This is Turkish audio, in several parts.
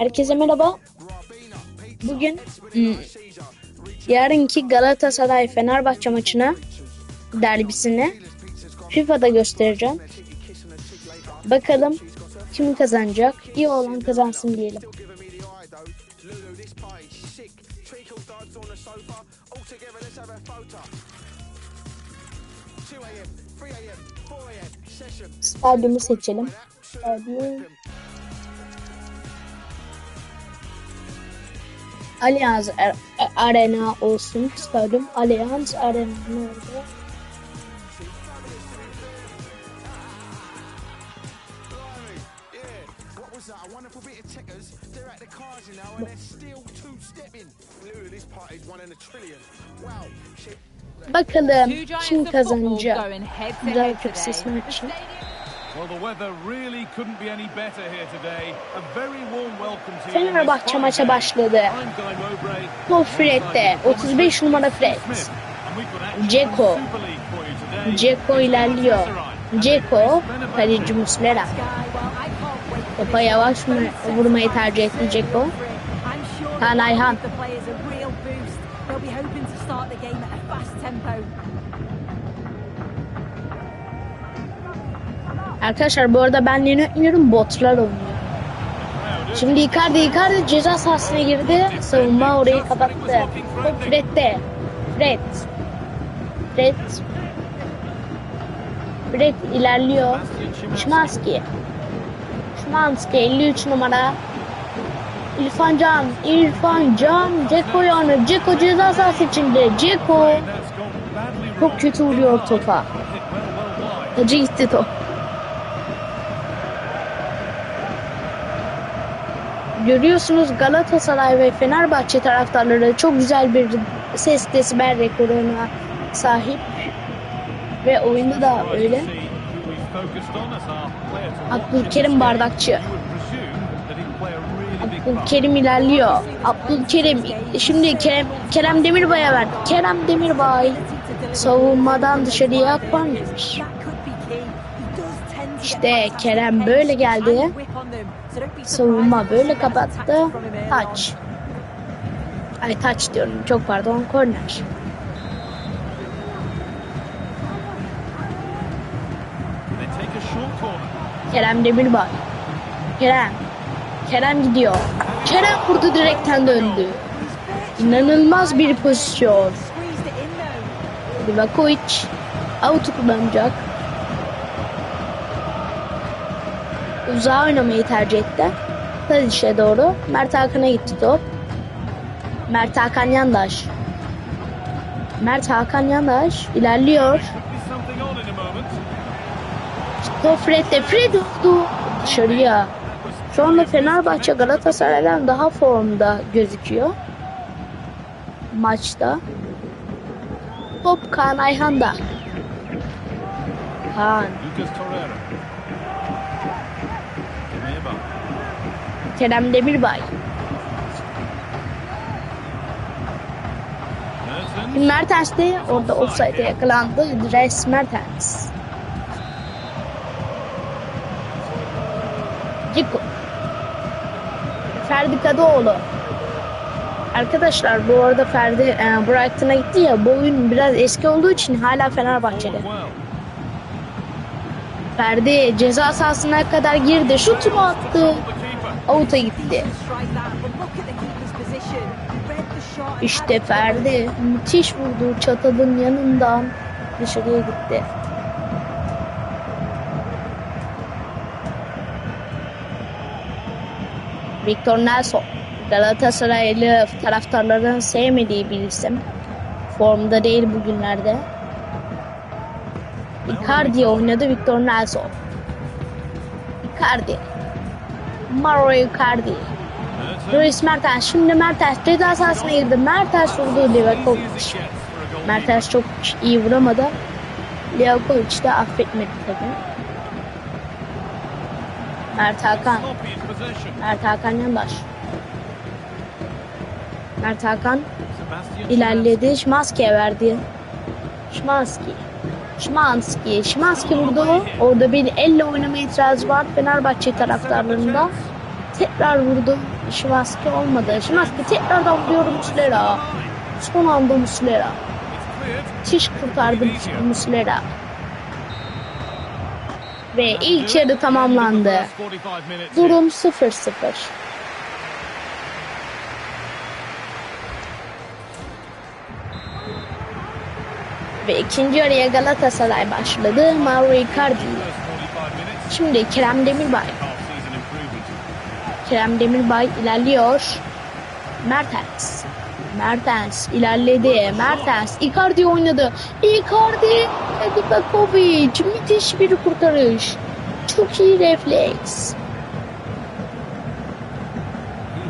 Herkese merhaba. Bugün hmm, yarınki Galatasaray Fenerbahçe maçına derbisini FIFA'da göstereceğim. Bakalım kim kazanacak? İyi olan kazansın diyelim. Stadyumu seçelim. Stadyum. Party's one in a trillion. Wow. Shit. Bakalım Two giants kim kazanacak? Güzel Türk maçı. Well, the weather really couldn't be any better here today. A very warm welcome to you. Fenerbahçe maça başladı. Top Fred'de 35 numara Fred. Dzeko. Dzeko ilerliyor. Dzeko, kaleci Muslera. Topa yavaş mı vurmayı tercih etti Dzeko. Kaan Ayhan. Arkadaşlar bu arada ben yeni oynuyorum botlar oynuyor. Şimdi Icardi Icardi ceza sahasına girdi. Savunma orayı kapattı. Top Fred'de. Fred. Fred. Fred ilerliyor. Şimanski. Şimanski 53 numara. İrfan Can. İrfan Can. Ceko yanı. Ceko ceza sahası içinde. Ceko. Çok kötü vuruyor topa. Acı gitti top. Görüyorsunuz Galatasaray ve Fenerbahçe taraftarları çok güzel bir ses desibel rekoruna sahip. Ve oyunda da öyle. Abdülkerim Bardakçı. Abdülkerim ilerliyor. Abdülkerim şimdi Kerem, Kerem Demirbay'a ver. Kerem Demirbay savunmadan dışarıya aklanmış. İşte Kerem böyle geldi. Savunma böyle kapattı. Taç. Ay taç diyorum. Çok pardon. Korner. Kerem Demirbay. Kerem. Kerem gidiyor. Kerem vurdu direkten döndü. İnanılmaz bir pozisyon. Livakovic out'u kullanacak. Uzağa oynamayı tercih etti. Tadiş'e doğru. Mert Hakan'a gitti top. Mert Hakan Yandaş. Mert Hakan Yandaş ilerliyor. Top Fred'de. Fred vurdu. Dışarıya. Şu anda Fenerbahçe Galatasaray'dan daha formda gözüküyor. Maçta. Top Kaan Ayhan'da. Kaan. Lucas Torreira. Demirbay. Kerem Demirbay. Mertens. De orada offside'e yakalandı. Dres Mertens. Ciko. Ferdi Kadıoğlu. Arkadaşlar bu arada Ferdi e, Brighton'a gitti ya bu oyun biraz eski olduğu için hala Fenerbahçe'de. Ferdi ceza sahasına kadar girdi. Şutunu attı. Out'a gitti. İşte Ferdi müthiş vurdu çatalın yanından dışarıya gitti. Victor Nelson Galatasaraylı taraftarların sevmediği bir isim. Formda değil bugünlerde. Icardi oynadı Victor Nelson. Icardi. Mauro Icardi. Mertens. Luis Mertens. Şimdi Mertens ceza sahasına girdi. Mertens vurdu Livakovic. Mertens çok iyi vuramadı. Livakovic de affetmedi tabii. Mert Hakan. Mert Hakan yandaş. Mert Hakan ilerledi. Şimanski'ye verdi. Şimanski. Şimanski. Şimanski vurdu. Orada bir elle oynama itirazı var Fenerbahçe taraftarlarında. Tekrar vurdu. Şimanski olmadı. Şimanski tekrardan vuruyorum Muslera. Son anda Muslera. Müthiş kurtardı Muslera. Ve ilk yarı tamamlandı. First 45 minutes. Durum 0-0. Ve ikinci yarıya Galatasaray başladı. Mauro Icardi. First 45 minutes. Şimdi Kerem Demirbay. Kerem Demirbay ilerliyor. Mertens. Mertens ilerledi. Mertens. Icardi oynadı. Icardi. Livakovic. Müthiş bir kurtarış. Çok iyi refleks.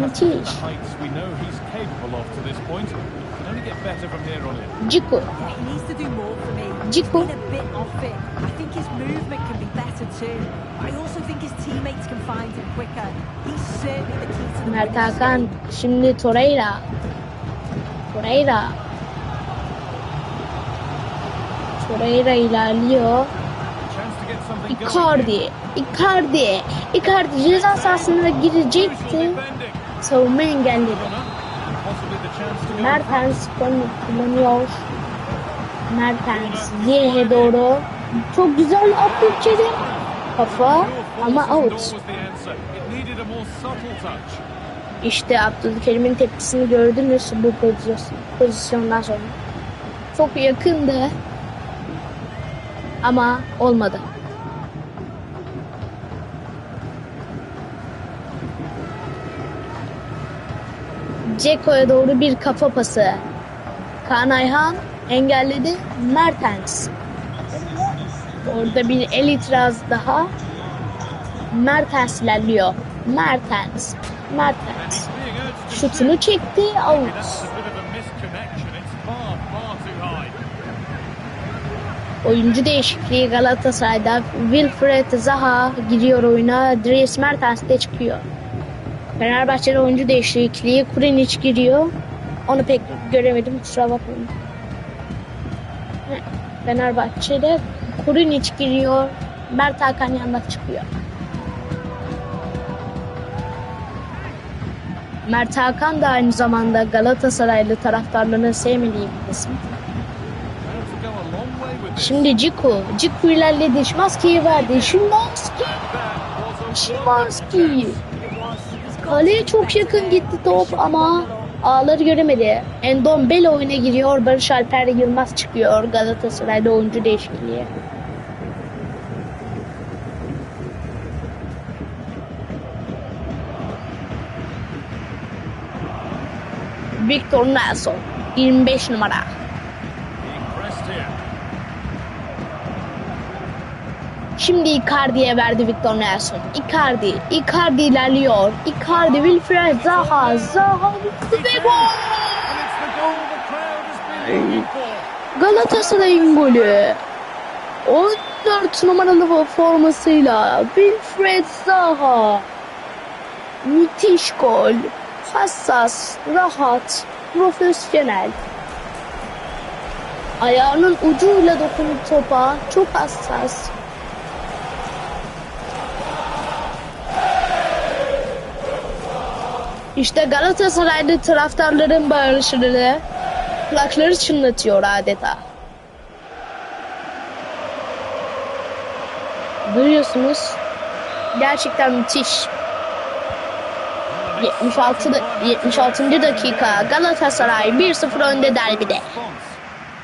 Müthiş. Better from here on in. Yeah, he needs to do more for me. He's Ciku. been a bit off it. I think his movement can be better too. I also think his teammates can find him quicker. He's certainly the key to the Mert Hakan. Şimdi Torreira. Torreira. Torreira ilerliyor. Icardi. Icardi. Icardi ceza sahasına girecekti. Savunma engelledi. Mertens kullanıyor. Mertens Ziyeh'e doğru. Çok güzel Abdülkerim. Kafa ama out. İşte Abdülkerim'in tepkisini gördünüz bu pozisyon, pozisyondan sonra. Çok yakındı. Ama olmadı. Ceko'ya doğru bir kafa pası. Kaan Ayhan engelledi. Mertens. Orada bir el itiraz daha. Mertens ilerliyor. Mertens. Mertens. Şutunu çekti. Out. Oyuncu değişikliği Galatasaray'da Wilfred Zaha giriyor oyuna. Dries Mertens de çıkıyor. Fenerbahçe'de oyuncu değişikliği Kurenic giriyor. Onu pek göremedim kusura bakmayın. Fenerbahçe'de Kurenic giriyor. Mert Hakan yanına çıkıyor. Mert Hakan da aynı zamanda Galatasaraylı taraftarlarının sevmediği bir isim. Şimdi Ciku. Ciku ilerledi. Şimanski'yi verdi. Şimanski. Şimanski. Kaleye çok yakın gitti top ama ağları göremedi. Endon Bel oyuna giriyor. Barış Alper Yılmaz çıkıyor Galatasaray'da oyuncu değişikliği. Victor Nelson 25 numara. Şimdi Icardi'ye verdi Victor Nelson. Icardi, Icardi ilerliyor. Icardi, Wilfred Zaha, Zaha ve gol! Galatasaray'ın golü. 14 numaralı formasıyla Wilfred Zaha. Müthiş gol. Hassas, rahat, profesyonel. Ayağının ucuyla dokunup topa çok hassas. İşte Galatasaraylı taraftarların bağırışları kulakları çınlatıyor adeta. Duyuyorsunuz. Gerçekten müthiş. 76 da- 76. dakika Galatasaray 1-0 önde derbide.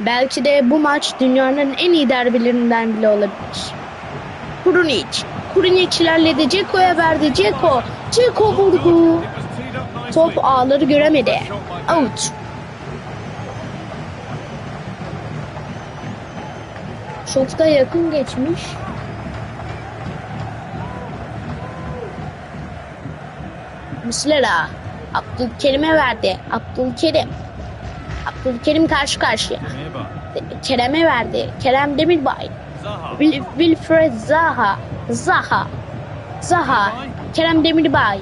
Belki de bu maç dünyanın en iyi derbilerinden bile olabilir. Kurunic. Kurunic ilerledi. Ceko'ya verdi. Ceko. Ceko vurdu. Top ağları göremedi. Out. Çok da yakın geçmiş. Muslera. Abdülkerim'e verdi. Abdülkerim. Abdülkerim karşı karşıya. Kerem'e verdi. Kerem Demirbay. Wil- Wilfred Zaha. Zaha. Zaha. Kerem Demirbay.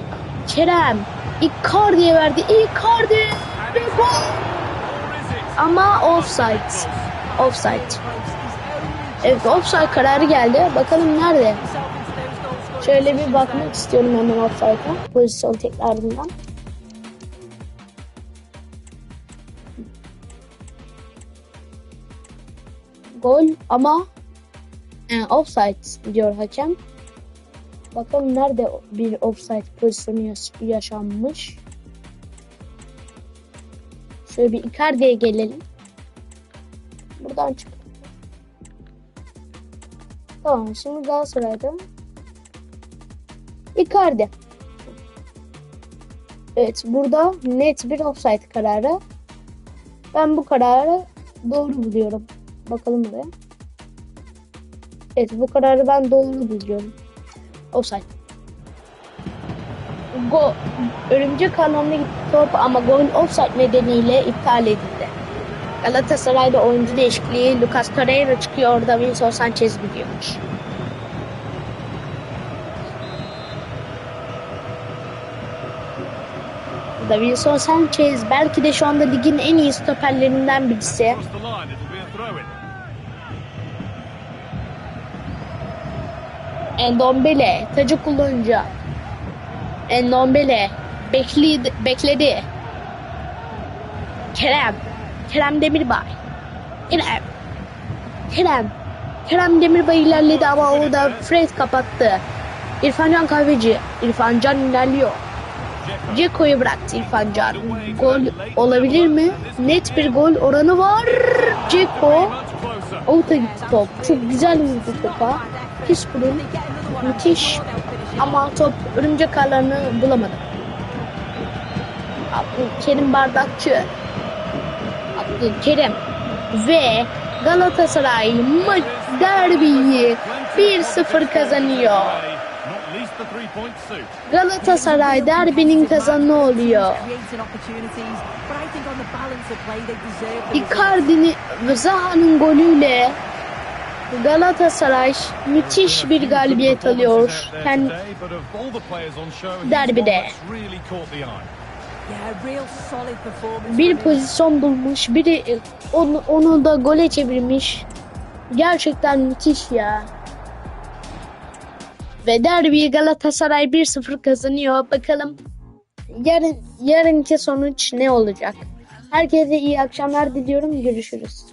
Kerem. Icardi'ye verdi. Icardi. Ve gol. Ama offside. Offside. Evet offside kararı geldi. Bakalım nerede? Şöyle bir bakmak istiyorum hemen offside'a. Pozisyon tekrarından. Gol ama e, offside diyor hakem. Bakalım nerede bir offside pozisyonu yaş- yaşanmış. Şöyle bir Icardi'ye gelelim. Buradan çık. Tamam şimdi Galatasaray'da. Icardi. Evet burada net bir offside kararı. Ben bu kararı doğru buluyorum. Bakalım buraya. Evet bu kararı ben doğru buluyorum. Offside. Go örümcek alanına gitti top ama gol offside nedeniyle iptal edildi. Galatasaray'da oyuncu değişikliği Lucas Torreira çıkıyor, Davinson Sanchez gidiyormuş. Davinson Sanchez belki de şu anda ligin en iyi stoperlerinden birisi. Endombele tacı kullanacak. Endombele bekledi, bekledi. Kerem. Kerem Demirbay. Kerem. Kerem. Kerem Demirbay ilerledi ama o da Fred kapattı. İrfan Can Kahveci. İrfan Can ilerliyor. Ceko'yu bıraktı İrfan Can. Gol olabilir mi? Net bir gol oranı var. Ceko. Avuta gitti top. Çok güzel vurdu topa. Pis burun. Müthiş. Ama top örümcek ağlarını bulamadı. Abdülkerim Bardakçı. Abdülkerim. Ve Galatasaray maç derbiyi 1-0 kazanıyor. Galatasaray derbinin kazanı oluyor. Icardi'nin Zaha'nın golüyle Galatasaray müthiş bir galibiyet alıyor. Kendi derbide. bir pozisyon bulmuş, biri onu, onu da gole çevirmiş. Gerçekten müthiş ya. Ve derbiyi Galatasaray 1-0 kazanıyor. Bakalım yarın yarınki sonuç ne olacak? Herkese iyi akşamlar diliyorum. Görüşürüz.